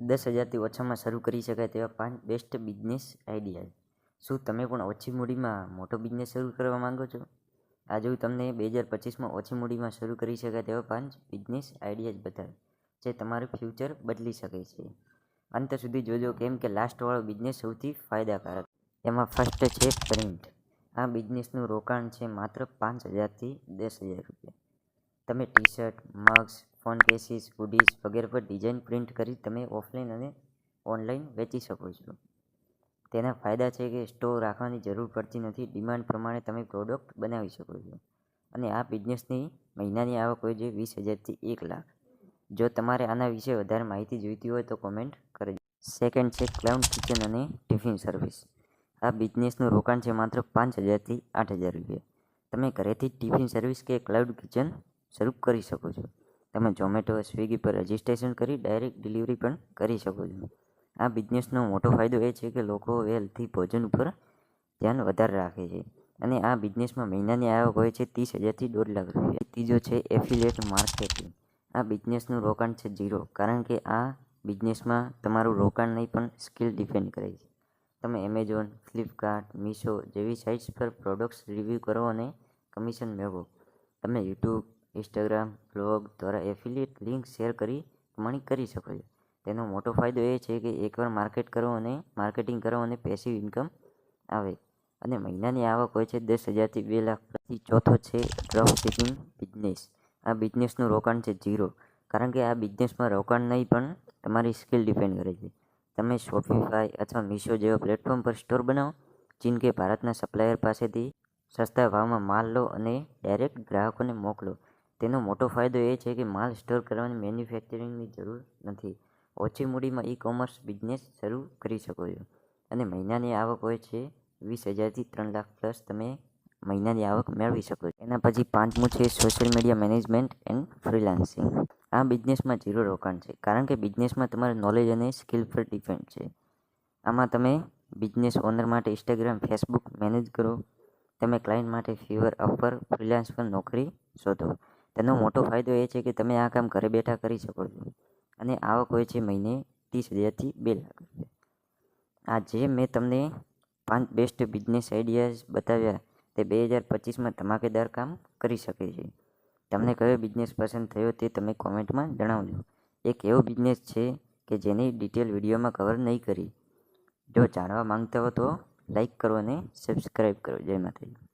દસ હજારથી ઓછામાં શરૂ કરી શકાય તેવા પાંચ બેસ્ટ બિઝનેસ આઈડિયા શું તમે પણ ઓછી મૂડીમાં મોટો બિઝનેસ શરૂ કરવા માંગો છો? આજે હું તમને બે હજાર પચીસમાં ઓછી મૂડીમાં શરૂ કરી શકાય તેવા પાંચ બિઝનેસ આઈડિયાઝ બતાવે જે તમારું ફ્યુચર બદલી શકે છે. અંત સુધી જોજો કેમ કે લાસ્ટવાળો બિઝનેસ સૌથી ફાયદાકારક એમાં ફર્સ્ટ છે પ્રિન્ટ આ બિઝનેસનું રોકાણ છે માત્ર પાંચ હજારથી દસ હજાર રૂપિયા. તમે T shirt mugs, phone cases, hoodies વગેરે પર ડિઝાઇન પ્રિન્ટ કરી તમે ઓફલાઈન અને ઓનલાઈન વેચી શકો છો. તેના ફાયદા છે કે સ્ટોર રાખવાની જરૂર પડતી નથી. ડિમાન્ડ પ્રમાણે તમે પ્રોડક્ટ બનાવી શકો છો. અને આ બિઝનેસની મહિનાની આવક હોય છે વીસ હજારથી એક લાખ. જો તમારે આના વિશે વધારે માહિતી જોઈતી હોય તો કોમેન્ટ કરજો. સેકન્ડ છે ક્લાઉડ કિચન અને ટિફિન સર્વિસ. આ બિઝનેસનું રોકાણ છે માત્ર પાંચ હજારથી આઠ હજાર રૂપિયા. તમે ઘરેથી ટિફિન સર્વિસ કે ક્લાઉડ કિચન શરૂ કરી શકો છો. તમે ઝોમેટો સ્વિગી પર રજિસ્ટ્રેશન કરી ડાયરેક્ટ ડિલિવરી પણ કરી શકો છો. આ બિઝનેસનો મોટો ફાયદો એ છે કે લોકો હેલ્થી ભોજન ઉપર ધ્યાન વધારે રાખે છે. અને આ બિઝનેસમાં મહિનાની આવક હોય છે ત્રીસ હજારથી દોઢ લાખ રૂપિયા. ત્રીજો છે એફિલિએટ માર્કેટિંગ આ બિઝનેસનું રોકાણ છે ઝીરો કારણ કે આ બિઝનેસમાં તમારું રોકાણ નહીં, પણ સ્કિલ ડિપેન્ડ કરે છે. તમે એમેઝોન ફ્લિપકાર્ટ મીશો જેવી સાઇટ્સ પર પ્રોડક્ટ્સ રિવ્યૂ કરો અને કમિશન મેળવો. તમે યુટ્યુબ ઇન્સ્ટાગ્રામ બ્લોગ દ્વારા એફિલિયેટ લિંક શેર કરી કમાણી કરી શકો છો. તેનો મોટો ફાયદો એ છે કે એકવાર માર્કેટ કરો અને માર્કેટિંગ કરો અને પેસિવ ઇન્કમ આવે અને મહિનાની આવક હોય છે દસ હજારથી બે લાખથી ચોથો છે ડ્રોપ શિપિંગ બિઝનેસ આ બિઝનેસનું રોકાણ છે ઝીરો કારણ કે આ બિઝનેસમાં રોકાણ નહીં પણ તમારી સ્કિલ ડિપેન્ડ કરે છે. તમે શોપિફાય અથવા મીશો જેવા પ્લેટફોર્મ પર સ્ટોર બનાવો ચીન કે ભારતના સપ્લાયર પાસેથી સસ્તા ભાવમાં માલ લો અને ડાયરેક્ટ ગ્રાહકોને મોકલો. તેનો મોટો ફાયદો એ છે કે માલ સ્ટોર કરવાની મેન્યુફેક્ચરિંગની જરૂર નથી. ઓછી મૂડીમાં ઈ કોમર્સ બિઝનેસ શરૂ કરી શકો છો. અને મહિનાની આવક હોય છે વીસ હજારથી ત્રણ લાખ પ્લસ તમે મહિનાની આવક મેળવી શકો છો. એના પછી પાંચમું છે social media management and freelancing આ બિઝનેસમાં ઝીરો રોકાણ છે. કારણ કે બિઝનેસમાં તમારે નોલેજ અને સ્કિલ પર ડિપેન્ડ છે. આમાં તમે બિઝનેસ ઓનર માટે ઇન્સ્ટાગ્રામ ફેસબુક મેનેજ કરો. તમે ક્લાયન્ટ માટે ફીવર અફર ફ્રીલાન્સ પર નોકરી શોધો. તેનો મોટો ફાયદો એ છે કે તમે આ કામ ઘરે બેઠા કરી શકો છો. અને આવક હોય છે મહિને ત્રીસ હજારથી બે લાખ રૂપિયા. આ જે મેં તમને પાંચ બેસ્ટ બિઝનેસ આઈડિયાઝ બતાવ્યા તે બે હજાર પચીસમાં ધમાકેદાર કામ કરી શકે છે. તમને કયો બિઝનેસ પસંદ થયો તે તમે કોમેન્ટમાં જણાવજો. એક એવો બિઝનેસ છે કે જેની ડિટેલ વિડીયોમાં કવર નહીં કરી. જો જાણવા માંગતા હો તો લાઈક કરો અને સબસ્ક્રાઈબ કરો. જય માતાજી.